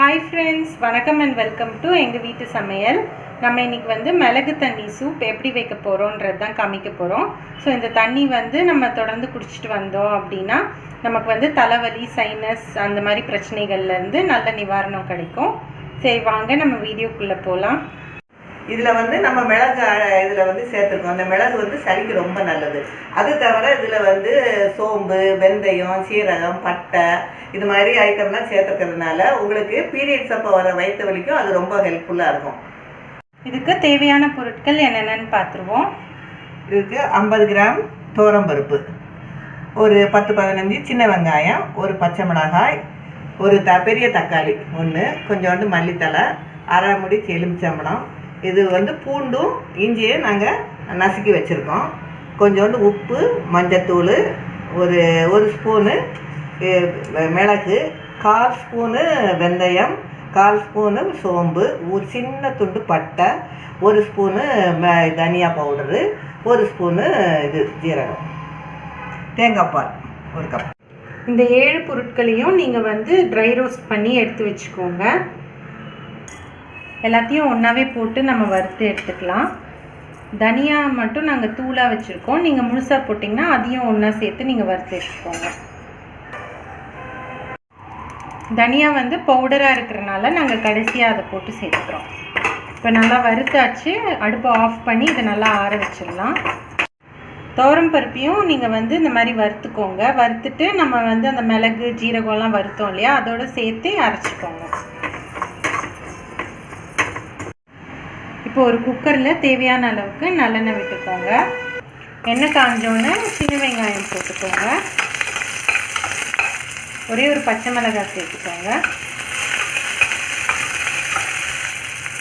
Hi friends வணக்கம் and welcome to எங்கள் வீட்டு சமையல். நம்ம இன்னைக்கு வந்து மிளகு தண்ணி சூப் எப்படி வைக்க போகிறோன்றது தான் காமிக்க போகிறோம் ஸோ இந்த தண்ணி வந்து நம்ம தொடர்ந்து குடிச்சிட்டு வந்தோம் அப்படின்னா நமக்கு வந்து தலைவலி சைனஸ் அந்த மாதிரி பிரச்சனைகள்லேருந்து நல்ல நிவாரணம் கிடைக்கும். சரி வாங்க நம்ம வீடியோக்குள்ளே போகலாம் இதில் வந்து நம்ம மிளகு இதில் வந்து சேர்த்துருக்கோம். அந்த மிளகு வந்து சளிக்கு ரொம்ப நல்லது. அது தவிர இதில் வந்து சோம்பு வெந்தயம் சீரகம் பட்டை இது மாதிரி ஐட்டம்லாம் சேர்த்துக்கிறதுனால உங்களுக்கு பீரியட்ஸ் அப்போ வர வயிற்று வலிக்கும். அது ரொம்ப ஹெல்ப்ஃபுல்லாக இருக்கும். இதுக்கு தேவையான பொருட்கள் என்னென்னு பார்த்துருவோம். இதுக்கு ஐம்பது கிராம் பருப்பு ஒரு பத்து பதினஞ்சு சின்ன வெங்காயம் ஒரு பச்சை மிளகாய் ஒரு த பெரிய தக்காளி ஒன்று கொஞ்சோண்டு மல்லித்தலை அரை முடி எலுமிச்சம்பழம் இது வந்து பூண்டும் இஞ்சியும் நாங்கள் நசுக்கி வச்சுருக்கோம். கொஞ்சோண்டு உப்பு மஞ்சத்தூள் ஒரு ஒரு ஸ்பூனு மிளகு கால் ஸ்பூனு வெந்தயம் கால் ஸ்பூனு சோம்பு ஒரு சின்ன துண்டு பட்டை ஒரு ஸ்பூனு ம தனியா பவுடரு ஒரு ஸ்பூனு இது ஜீரகம். தேங்காய் பால் ஒரு கப். இந்த ஏழு பொருட்களையும் நீங்கள் வந்து ட்ரை ரோஸ்ட் பண்ணி எடுத்து வச்சுக்கோங்க. எல்லாத்தையும் ஒன்றாவே போட்டு நம்ம வறுத்து எடுத்துக்கலாம். தனியா மட்டும் நாங்கள் தூளாக வச்சுருக்கோம். நீங்கள் முழுசாக போட்டிங்கன்னா அதையும் ஒன்றா சேர்த்து நீங்கள் வறுத்து எடுத்துக்கோங்க. தனியா வந்து பவுடராக இருக்கிறனால நாங்கள் கடைசியாக அதை போட்டு சேர்த்துக்கிறோம். இப்போ நல்லா வறுத்தாச்சு. அடுப்பை ஆஃப் பண்ணி இதை நல்லா ஆற வச்சிடலாம். துவரம் பருப்பையும் நீங்கள் வந்து இந்த மாதிரி வறுத்துக்கோங்க. வறுத்துட்டு நம்ம வந்து அந்த மிளகு ஜீரகம்லாம் வறுத்தோம் இல்லையா? அதோட சேர்த்து அரைச்சிக்கோங்க. இப்போ ஒரு குக்கரில் தேவையான அளவுக்கு நல்லெண்ணெய் விட்டுக்கோங்க. எண்ணெய் காஞ்சோன்னே சின்ன வெங்காயம் போட்டுக்கோங்க. ஒரே ஒரு பச்சை மிளகாய் சேர்த்துக்கோங்க.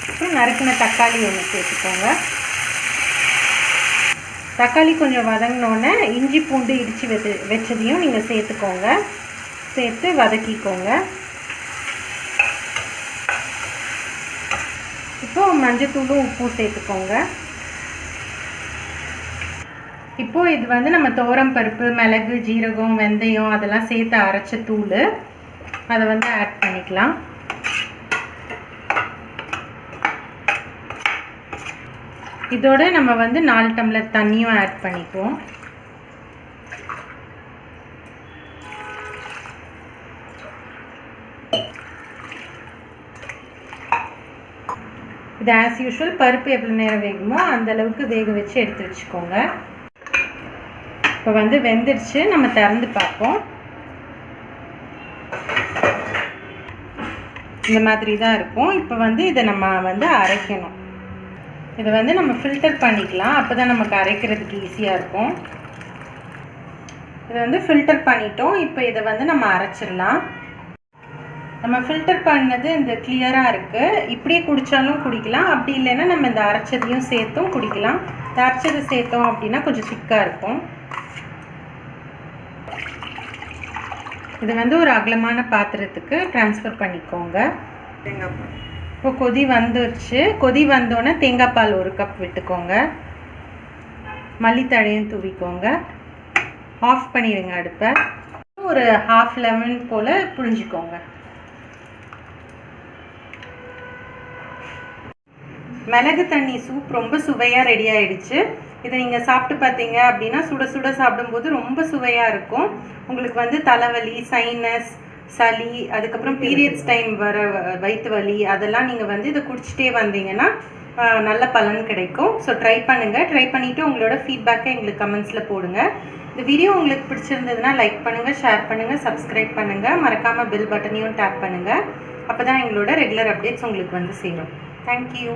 அப்புறம் நறுக்கின தக்காளி ஒன்று சேர்த்துக்கோங்க. தக்காளி கொஞ்சம் வதங்கினோன்னே இஞ்சி பூண்டு இடித்து வெது வச்சதையும் நீங்கள் சேர்த்துக்கோங்க. சேர்த்து வதக்கிக்கோங்க. இப்போ மஞ்சத்தூளும் உப்பும் சேர்த்துக்கோங்க. இப்போ இது வந்து நம்ம தோரம் பருப்பு மிளகு ஜீரகம் வெந்தயம் அதெல்லாம் சேர்த்து அரைச்ச தூள். அதை வந்து ஆட் பண்ணிக்கலாம். இதோட நம்ம வந்து நாலு டம்ளர் தண்ணியும் ஆட் பண்ணிக்குவோம். இது ஆஸ் யூஷுவல் பருப்பு எவ்வளோ நேரம் வேகுமோ அந்த அளவுக்கு வேக வச்சு எடுத்து வச்சுக்கோங்க. இப்போ வந்து வெந்துருச்சு. நம்ம திறந்து பார்ப்போம். இந்த மாதிரி தான் இருக்கும். இப்போ வந்து இதை நம்ம வந்து அரைக்கணும். இதை வந்து நம்ம ஃபில்டர் பண்ணிக்கலாம். அப்போ தான் நமக்கு அரைக்கிறதுக்கு ஈஸியாக இருக்கும். இதை வந்து ஃபில்டர் பண்ணிட்டோம். இப்போ இதை வந்து நம்ம அரைச்சிடலாம். நம்ம ஃபில்டர் பண்ணது இந்த கிளியராக இருக்குது இப்படியே குடித்தாலும் குடிக்கலாம். அப்படி இல்லைன்னா நம்ம இந்த அரைச்சதையும் சேர்த்தும் குடிக்கலாம். இந்த அரைச்சதை சேர்த்தோம் அப்படின்னா கொஞ்சம் திக்காக இருக்கும். இது வந்து ஒரு அகலமான பாத்திரத்துக்கு ட்ரான்ஸ்ஃபர் பண்ணிக்கோங்க. தேங்காய் பால் இப்போ கொதி வந்துருச்சு. கொதி வந்தோடனே தேங்காய் பால் ஒரு கப் விட்டுக்கோங்க. மல்லித்தழையும் தூவிக்கோங்க. ஆஃப் பண்ணிடுங்க அடுப்பை. ஒரு ஹாஃப் லெமன் போல் புழிஞ்சிக்கோங்க. மிளகு தண்ணி சூப் ரொம்ப சுவையாக ரெடி ஆகிடுச்சு இதை நீங்கள் சாப்பிட்டு பார்த்தீங்க அப்படின்னா சுட சுட சாப்பிடும்போது ரொம்ப சுவையாக இருக்கும். உங்களுக்கு வந்து தலைவலி சைனஸ் சளி அதுக்கப்புறம் பீரியட்ஸ் டைம் வர வயிற்று வலி அதெல்லாம் நீங்கள் வந்து இதை குடிச்சிட்டே வந்தீங்கன்னா நல்ல பலன் கிடைக்கும். ஸோ ட்ரை பண்ணுங்கள் ட்ரை பண்ணிவிட்டு உங்களோட ஃபீட்பேக்கை எங்களுக்கு கமெண்ட்ஸில் போடுங்க. இந்த வீடியோ உங்களுக்கு பிடிச்சிருந்ததுன்னா லைக் பண்ணுங்கள் ஷேர் பண்ணுங்கள் சப்ஸ்கிரைப் பண்ணுங்கள் மறக்காமல் பெல் பட்டனையும் டேப் பண்ணுங்கள் அப்போ தான் எங்களோட ரெகுலர் அப்டேட்ஸ் உங்களுக்கு வந்து சேரும். தேங்க்யூ